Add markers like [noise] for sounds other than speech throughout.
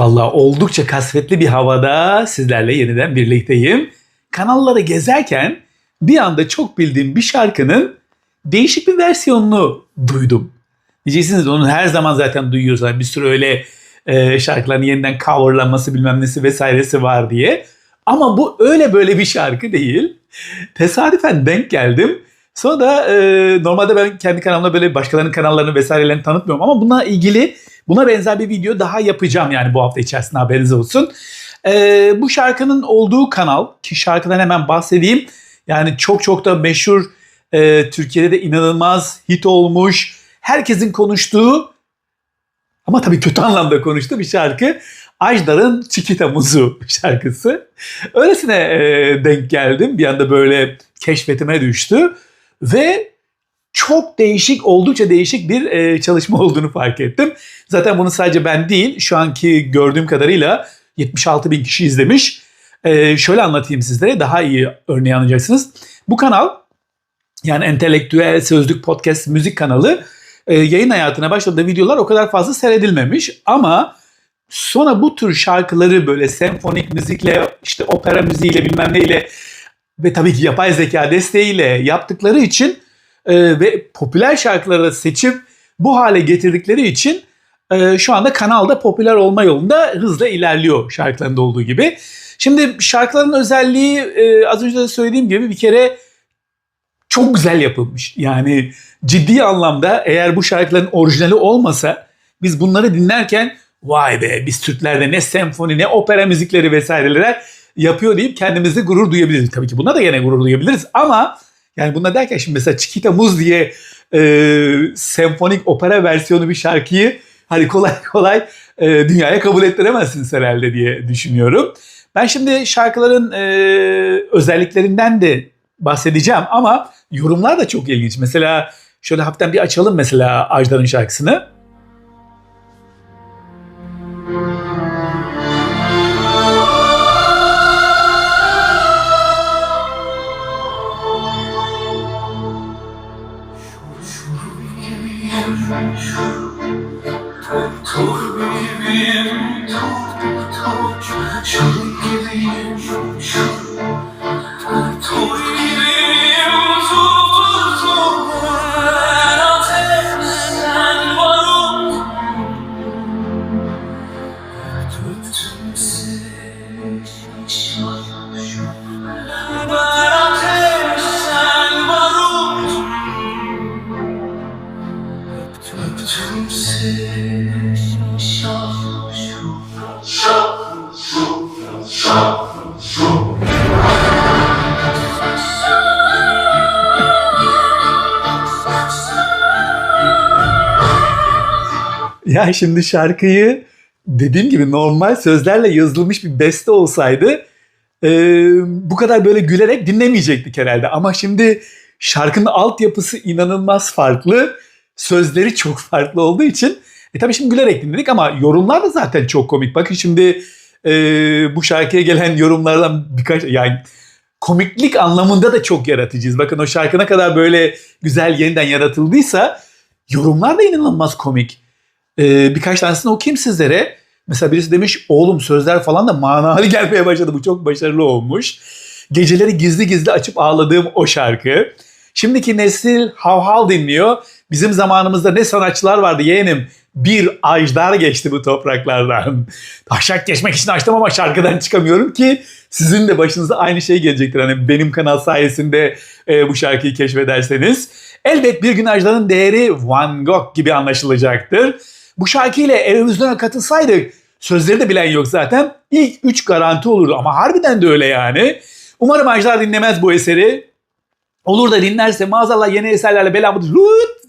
Vallahi oldukça kasvetli bir havada sizlerle yeniden birlikteyim. Kanalları gezerken bir anda çok bildiğim bir şarkının değişik bir versiyonunu duydum. Diyeceksiniz onun her zaman zaten duyuyoruz. Hani bir sürü öyle e, şarkıların yeniden coverlanması bilmem nesi vesairesi var diye. Ama bu öyle böyle bir şarkı değil. Tesadüfen denk geldim. Sonra da e, normalde ben kendi kanalımda böyle başkalarının kanallarını vesairelerini tanıtmıyorum ama bununla ilgili buna benzer bir video daha yapacağım yani bu hafta içerisinde haberiniz olsun. E, bu şarkının olduğu kanal ki şarkıdan hemen bahsedeyim. Yani çok çok da meşhur e, Türkiye'de de inanılmaz hit olmuş. Herkesin konuştuğu ama tabii kötü [laughs] anlamda konuştuğu bir şarkı. Ajdar'ın Çikita Muzu şarkısı. Öylesine e, denk geldim. Bir anda böyle keşfetime düştü. Ve çok değişik, oldukça değişik bir e, çalışma olduğunu fark ettim. Zaten bunu sadece ben değil, şu anki gördüğüm kadarıyla 76 bin kişi izlemiş. E, şöyle anlatayım sizlere, daha iyi örneği anlayacaksınız. Bu kanal, yani entelektüel sözlük podcast müzik kanalı, e, yayın hayatına başladığı videolar o kadar fazla seyredilmemiş. Ama sonra bu tür şarkıları böyle senfonik müzikle, işte opera müziğiyle bilmem neyle ve tabii ki yapay zeka desteğiyle yaptıkları için e, ve popüler şarkıları seçip bu hale getirdikleri için e, şu anda kanalda popüler olma yolunda hızla ilerliyor şarkılarında olduğu gibi. Şimdi şarkıların özelliği e, az önce de söylediğim gibi bir kere çok güzel yapılmış. Yani ciddi anlamda eğer bu şarkıların orijinali olmasa biz bunları dinlerken vay be biz Türklerde ne senfoni ne opera müzikleri vesaireler yapıyor deyip kendimizi gurur duyabiliriz. Tabii ki buna da yine gurur duyabiliriz ama yani buna derken şimdi mesela Chiquita Muz diye e, senfonik opera versiyonu bir şarkıyı hani kolay [laughs] kolay e, dünyaya kabul ettiremezsiniz herhalde diye düşünüyorum. Ben şimdi şarkıların e, özelliklerinden de bahsedeceğim ama yorumlar da çok ilginç. Mesela şöyle hafiften bir açalım mesela Ajdar'ın şarkısını. [laughs] Ya şimdi şarkıyı dediğim gibi normal sözlerle yazılmış bir beste olsaydı e, bu kadar böyle gülerek dinlemeyecektik herhalde. Ama şimdi şarkının altyapısı inanılmaz farklı. Sözleri çok farklı olduğu için e tabii şimdi gülerek dinledik ama yorumlar da zaten çok komik. Bakın şimdi e, bu şarkıya gelen yorumlardan birkaç yani komiklik anlamında da çok yaratıcıyız. Bakın o şarkı ne kadar böyle güzel yeniden yaratıldıysa yorumlar da inanılmaz komik. Ee, birkaç tanesini okuyayım sizlere. Mesela birisi demiş oğlum sözler falan da manalı [laughs] gelmeye başladı. Bu çok başarılı olmuş. Geceleri gizli gizli açıp ağladığım o şarkı. Şimdiki nesil hav hav dinliyor. Bizim zamanımızda ne sanatçılar vardı yeğenim. Bir ajdar geçti bu topraklardan. Taşak geçmek için açtım ama şarkıdan çıkamıyorum ki sizin de başınıza aynı şey gelecektir. Hani benim kanal sayesinde e, bu şarkıyı keşfederseniz. Elbet bir gün ajdarın değeri Van Gogh gibi anlaşılacaktır. Bu şarkıyla Eurovision'a katılsaydık sözleri de bilen yok zaten. İlk 3 garanti olurdu ama harbiden de öyle yani. Umarım Ajdar dinlemez bu eseri. Olur da dinlerse maazallah yeni eserlerle belamı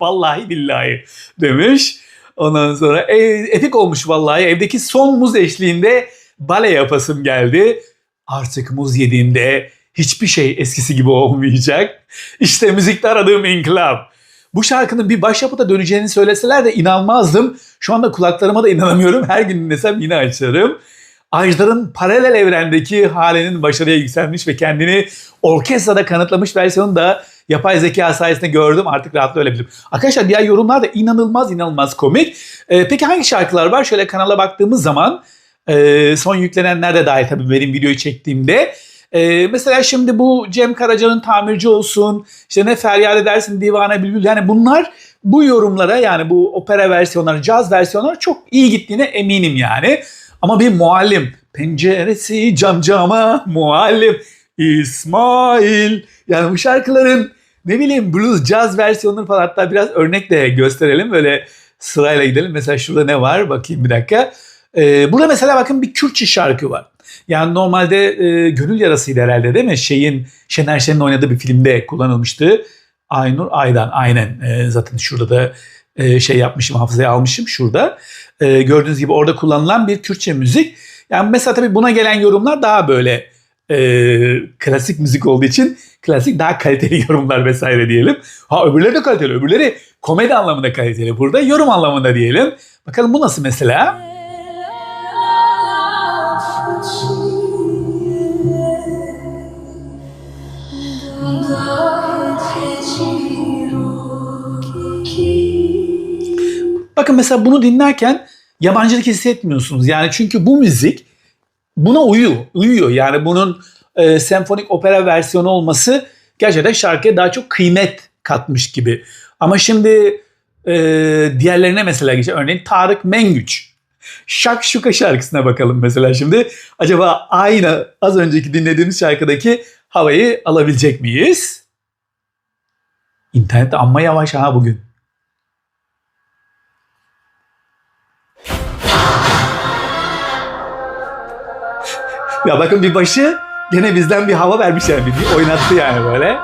vallahi billahi demiş. Ondan sonra e, epik olmuş vallahi. Evdeki son muz eşliğinde bale yapasım geldi. Artık muz yediğimde hiçbir şey eskisi gibi olmayacak. İşte müzikte aradığım inkılap. Bu şarkının bir başyapıta döneceğini söyleseler de inanmazdım. Şu anda kulaklarıma da inanamıyorum. Her gün dinlesem yine açarım. Ajdar'ın paralel evrendeki halinin başarıya yükselmiş ve kendini orkestrada kanıtlamış versiyonu da yapay zeka sayesinde gördüm. Artık rahatla öyle bilirim. Arkadaşlar diğer yorumlar da inanılmaz inanılmaz komik. Ee, peki hangi şarkılar var? Şöyle kanala baktığımız zaman Ee, son yüklenenler de dahil tabii benim videoyu çektiğimde. Ee, mesela şimdi bu Cem Karaca'nın tamirci olsun, işte ne feryat edersin divane bülbül yani bunlar bu yorumlara yani bu opera versiyonları, caz versiyonları çok iyi gittiğine eminim yani. Ama bir muallim, penceresi cam cama muallim İsmail. Yani bu şarkıların ne bileyim blues, caz versiyonları falan hatta biraz örnek de gösterelim. Böyle sırayla gidelim. Mesela şurada ne var? Bakayım bir dakika. Ee, burada mesela bakın bir Kürtçe şarkı var. Yani normalde e, gönül yarasıydı herhalde değil mi? Şeyin Şener Şen'in oynadığı bir filmde kullanılmıştı. Aynur Aydan aynen. E, zaten şurada da e, şey yapmışım hafızaya almışım şurada. E, gördüğünüz gibi orada kullanılan bir Kürtçe müzik. Yani mesela tabii buna gelen yorumlar daha böyle e, klasik müzik olduğu için klasik daha kaliteli [laughs] yorumlar vesaire diyelim. Ha öbürleri de kaliteli. Öbürleri komedi anlamında kaliteli. Burada yorum anlamında diyelim. Bakalım bu nasıl mesela? Bakın mesela bunu dinlerken yabancılık hissetmiyorsunuz. Yani çünkü bu müzik buna uyuyor. Uyuyor. Yani bunun e, senfonik opera versiyonu olması gerçekten şarkıya daha çok kıymet katmış gibi. Ama şimdi e, diğerlerine mesela geçelim. Örneğin Tarık Mengüç. Şakşuka şarkısına bakalım mesela şimdi. Acaba aynı az önceki dinlediğimiz şarkıdaki havayı alabilecek miyiz? İnternette amma yavaş ha bugün. Ya [laughs] bakın bir başı gene bizden bir hava vermiş yani. Bir oynattı yani böyle.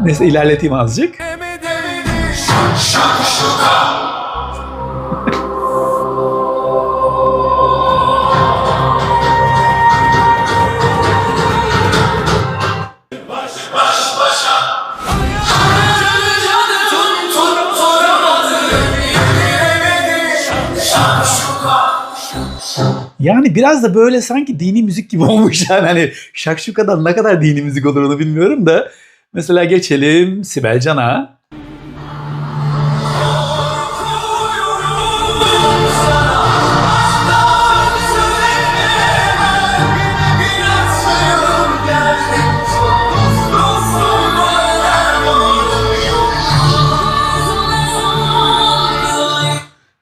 Neyse ilerleteyim azıcık. Yani biraz da böyle sanki dini müzik gibi [laughs] olmuş yani hani şakşukadan ne kadar dini müzik olur onu bilmiyorum da. Mesela geçelim Sibel Can'a.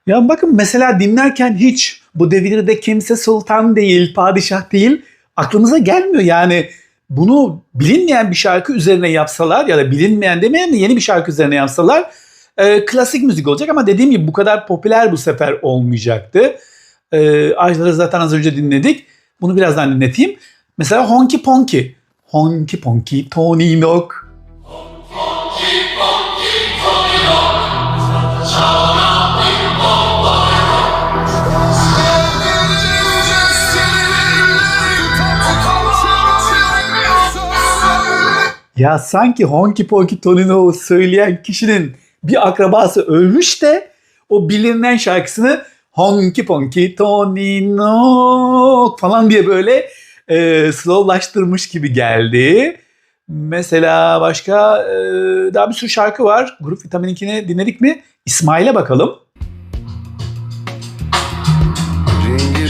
Ya bakın mesela dinlerken hiç bu devirde kimse sultan değil, padişah değil aklımıza gelmiyor. Yani bunu bilinmeyen bir şarkı üzerine yapsalar ya da bilinmeyen demeyen de yeni bir şarkı üzerine yapsalar e, klasik müzik olacak ama dediğim gibi bu kadar popüler bu sefer olmayacaktı. E, Ajları zaten az önce dinledik. Bunu birazdan dinleteyim. Mesela Honky Ponky. Honky Ponky Tony Nok. Ya sanki Honky Ponky Tonino söyleyen kişinin bir akrabası ölmüş de o bilinen şarkısını Honky Ponky Tonino falan diye böyle e, slowlaştırmış gibi geldi. Mesela başka e, daha bir sürü şarkı var. Grup Vitamin 2'ni dinledik mi? İsmail'e bakalım.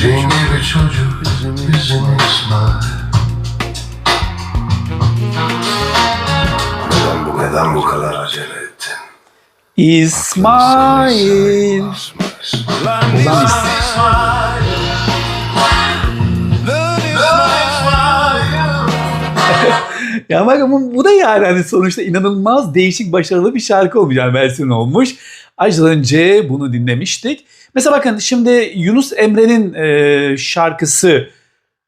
Rengi bir çocuk acele ettin? İsmail. İsmail. Ya bakın bu, bu da yani hani sonuçta inanılmaz değişik başarılı bir şarkı olmuş yani versiyon olmuş. Az önce bunu dinlemiştik. Mesela bakın şimdi Yunus Emre'nin e, şarkısı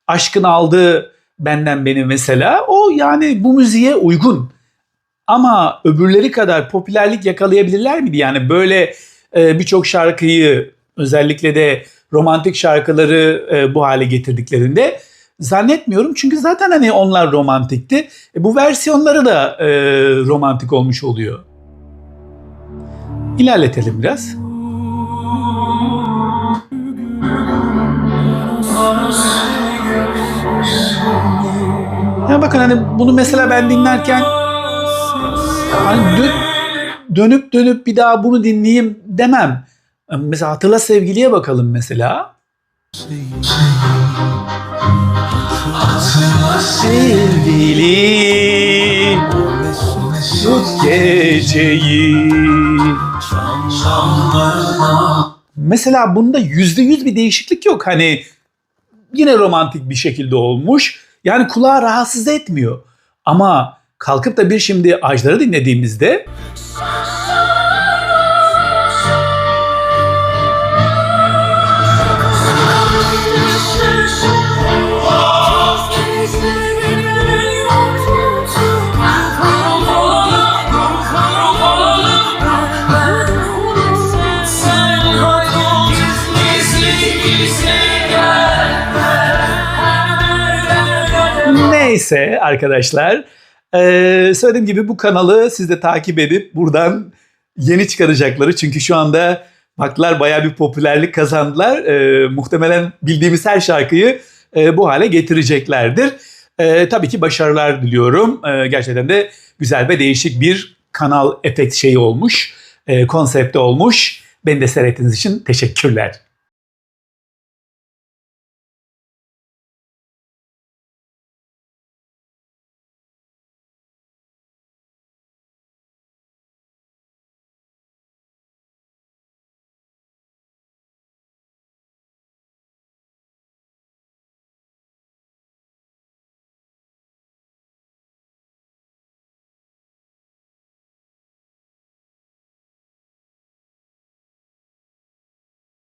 Aşkın Aldı Benden Beni mesela o yani bu müziğe uygun. Ama öbürleri kadar popülerlik yakalayabilirler miydi? Yani böyle e, birçok şarkıyı özellikle de romantik şarkıları e, bu hale getirdiklerinde zannetmiyorum. Çünkü zaten hani onlar romantikti. E, bu versiyonları da e, romantik olmuş oluyor. İlerletelim biraz. Ya bakın hani bunu mesela ben dinlerken hani dün dönüp dönüp bir daha bunu dinleyeyim demem. Mesela hatırla sevgiliye bakalım mesela. Sevgili tut geceyi. Mesela bunda yüzde yüz bir değişiklik yok. Hani yine romantik bir şekilde olmuş. Yani kulağı rahatsız etmiyor. Ama kalkıp da bir şimdi Ajdar'ı dinlediğimizde neyse arkadaşlar ee, söylediğim gibi bu kanalı siz de takip edip buradan yeni çıkaracakları çünkü şu anda baklar bayağı bir popülerlik kazandılar. Ee, muhtemelen bildiğimiz her şarkıyı e, bu hale getireceklerdir. Ee, tabii ki başarılar diliyorum. Ee, gerçekten de güzel ve değişik bir kanal efekt şeyi olmuş. E, konsepti olmuş. Beni de seyrettiğiniz için teşekkürler.